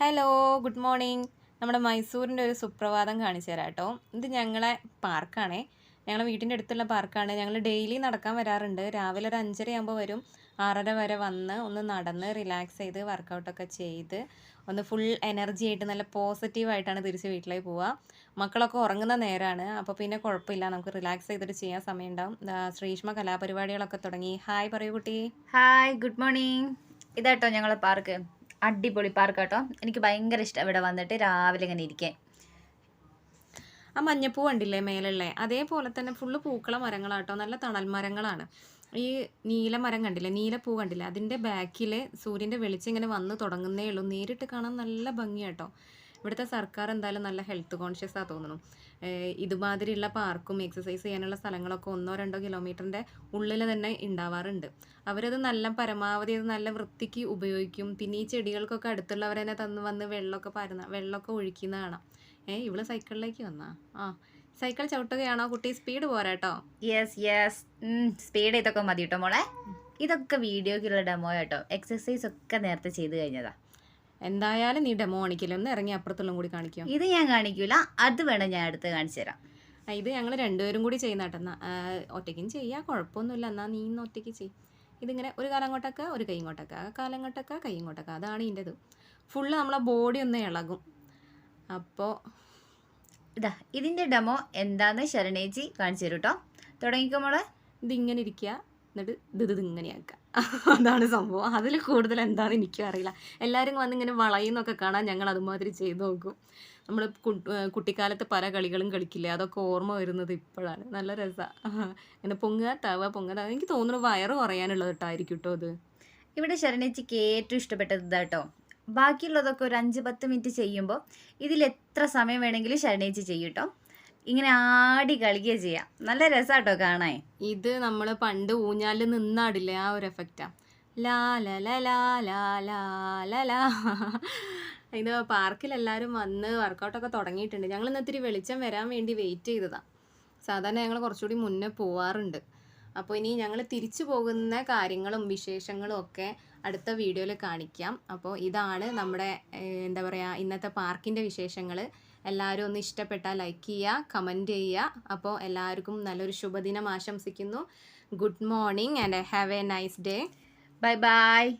Hello good morning നമ്മുടെ മൈസൂരിന്റെ ഒരു സുപ്രഭാതം കാണിച്ചു തരാം കേട്ടോ. ഇത് ഞങ്ങളെ പാർക്കാണേ. ഞങ്ങളെ വീട്ടിന്റെ അടുത്തുള്ള പാർക്കാണ്. ഞങ്ങൾ ഡെയിലി നടക്കാൻ വരാറുണ്ട്. രാവിലെ ഒരു അഞ്ചര ആകുമ്പോൾ വരും. ആറര വരെ വന്ന് ഒന്ന് നടന്ന് റിലാക്സ് ചെയ്ത് വർക്കൗട്ടൊക്കെ ചെയ്ത് ഒന്ന് ഫുൾ എനർജി ആയിട്ട് നല്ല പോസിറ്റീവായിട്ടാണ് തിരിച്ച് വീട്ടിലേക്ക് പോവുക. മക്കളൊക്കെ ഉറങ്ങുന്ന നേരമാണ് അപ്പോൾ പിന്നെ കുഴപ്പമില്ല. നമുക്ക് റിലാക്സ് ചെയ്തിട്ട് ചെയ്യാൻ സമയം ഉണ്ടാവും ശ്രീഷ്മ കലാപരിപാടികളൊക്കെ തുടങ്ങി. ഹായ് പറയൂ കുട്ടി. ഹായ് ഗുഡ് മോർണിംഗ് ഇതാട്ടോ ഞങ്ങളെ പാർക്ക് അടിപൊളി പാർക്ക് കേട്ടോ എനിക്ക് ഭയങ്കര ഇഷ്ടം ഇവിടെ വന്നിട്ട് രാവിലെ ഇങ്ങനെ ഇരിക്കാൻ. ആ മഞ്ഞപ്പൂ കണ്ടില്ലേ മേലുള്ളേ അതേപോലെ തന്നെ ഫുള്ള് പൂക്കള മരങ്ങളാട്ടോ. നല്ല തണൽ മരങ്ങളാണ്. ഈ നീല മരം കണ്ടില്ലേ? നീലപ്പൂ കണ്ടില്ലേ? അതിന്റെ ബാക്കിൽ സൂര്യന്റെ വെളിച്ചം ഇങ്ങനെ വന്ന് തുടങ്ങുന്നേ ഉള്ളൂ. നേരിട്ട് കാണാൻ നല്ല ഭംഗിയാട്ടോ. ഇവിടുത്തെ സർക്കാർ എന്തായാലും നല്ല ഹെൽത്ത് കോൺഷ്യസ് ആ തോന്നുന്നു. ഇതുമാതിരിയുള്ള പാർക്കും എക്സസൈസ് ചെയ്യാനുള്ള സ്ഥലങ്ങളൊക്കെ ഒന്നോ രണ്ടോ കിലോമീറ്ററിന്റെ ഉള്ളിൽ തന്നെ ഉണ്ടാവാറുണ്ട് അവരത് നല്ല പരമാവധി അത് നല്ല വൃത്തിക്ക് ഉപയോഗിക്കും. പിന്നെ ഈ ചെടികൾക്കൊക്കെ അടുത്തുള്ളവർ തന്നെ തന്നു വന്ന് വെള്ളമൊക്കെ പരന്ന വെള്ളമൊക്കെ ഒഴിക്കുന്ന കാണാം. ഏഹ് ഇവൾ സൈക്കിളിലേക്ക് വന്നാ? ആ സൈക്കിൾ ചവിട്ടുകയാണോ കുട്ടി? സ്പീഡ് പോരാട്ടോ യെസ് യെസ് സ്പീഡ് ഇതൊക്കെ മതി കേട്ടോ മോളെ ഇതൊക്കെ വീഡിയോക്കുള്ള ഡെമോ കേട്ടോ എക്സസൈസ് ഒക്കെ നേരത്തെ ചെയ്ത് കഴിഞ്ഞതാ. എന്തായാലും നീ ഡെമോ കാണിക്കില്ല? ഒന്ന് ഇറങ്ങി അപ്പുറത്തുള്ള കൂടി കാണിക്കും? ഇത് ഞാൻ കാണിക്കൂല. അത് വേണം ഞാൻ അടുത്ത് കാണിച്ചു തരാം. ഇത് ഞങ്ങൾ രണ്ടുപേരും കൂടി ചെയ്യുന്ന ആ, ഒറ്റയ്ക്കും ചെയ്യാം കുഴപ്പമൊന്നുമില്ല. എന്നാ നീ ഇന്ന് ഒറ്റയ്ക്ക് ചെയ് ഇതിങ്ങനെ ഒരു കാലം കൊട്ടക്ക ഒരു കൈ കൊട്ടക്ക ആ കാലം കൊട്ടക്ക കൈ കൊട്ടക്ക അതാണ് ഇതിന്റെ ഇത് ഫുള്ള് നമ്മളെ ബോഡി ഒന്ന് ഇളകും. അപ്പോൾ ഇതാ ഇതിന്റെ ഡെമോ എന്താണെന്ന് ശരണേച്ചി കാണിച്ചു തരും കേട്ടോ തുടങ്ങിക്കോ മോളെ. ഇതിങ്ങനെ ഇരിക്കുക എന്നിട്ട് ഇത് ഇത് ഇങ്ങനെയാക്കുക അതാണ് സംഭവം. അതിൽ കൂടുതൽ എന്താണെന്ന് എനിക്കും അറിയില്ല. എല്ലാവരും വന്ന് ഇങ്ങനെ വളയുന്നൊക്കെ കാണാൻ ഞങ്ങൾ അതുമാതിരി ചെയ്ത് നോക്കും. നമ്മൾ കുട്ടിക്കാലത്ത് പല കളികളും കളിക്കില്ലേ? അതൊക്കെ ഓർമ്മ വരുന്നത് ഇപ്പോഴാണ്. നല്ല രസമാണ് ഇങ്ങനെ പൊങ്ങുക തവ പൊങ്ങുക. എനിക്ക് തോന്നുന്നു വയറ് കുറയാനുള്ളത് കേട്ടായിരിക്കും കേട്ടോ അത്. ഇവിടെ ശരണേച്ചിക്ക് ഏറ്റവും ഇഷ്ടപ്പെട്ടത് ഇതാട്ടോ ബാക്കിയുള്ളതൊക്കെ ഒരു അഞ്ച് പത്ത് മിനിറ്റ് ചെയ്യുമ്പോൾ ഇതിൽ എത്ര സമയം വേണമെങ്കിലും ശരണേച്ചി ചെയ്യും കേട്ടോ ഇങ്ങനെ ആടി കളിക്കുക ചെയ്യാം. നല്ല രസാട്ടോ കാണാൻ. ഇത് നമ്മൾ പണ്ട് ഊഞ്ഞാലിൽ നിന്നാടില്ലേ ആ ഒരു എഫക്റ്റാ ലാ ഇത് പാർക്കിൽ എല്ലാവരും വന്ന് വർക്കൗട്ടൊക്കെ തുടങ്ങിയിട്ടുണ്ട്. ഞങ്ങൾ ഇന്ന് ഇത്തിരി വെളിച്ചം വരാൻ വേണ്ടി വെയിറ്റ് ചെയ്തതാണ് സാധാരണ ഞങ്ങൾ കുറച്ചുകൂടി മുന്നേ പോവാറുണ്ട്. അപ്പോൾ ഇനി ഞങ്ങൾ തിരിച്ചു പോകുന്ന കാര്യങ്ങളും വിശേഷങ്ങളും ഒക്കെ അടുത്ത വീഡിയോയിൽ കാണിക്കാം. അപ്പോൾ ഇതാണ് നമ്മുടെ എന്താ പറയുക ഇന്നത്തെ പാർക്കിന്റെ വിശേഷങ്ങൾ എല്ലാവരും ഒന്ന് ഇഷ്ടപ്പെട്ടാൽ ലൈക്ക് ചെയ്യുക കമന്റ് ചെയ്യുക. അപ്പോൾ എല്ലാവർക്കും നല്ലൊരു ശുഭദിനം ആശംസിക്കുന്നു. Good morning and have a nice day bye bye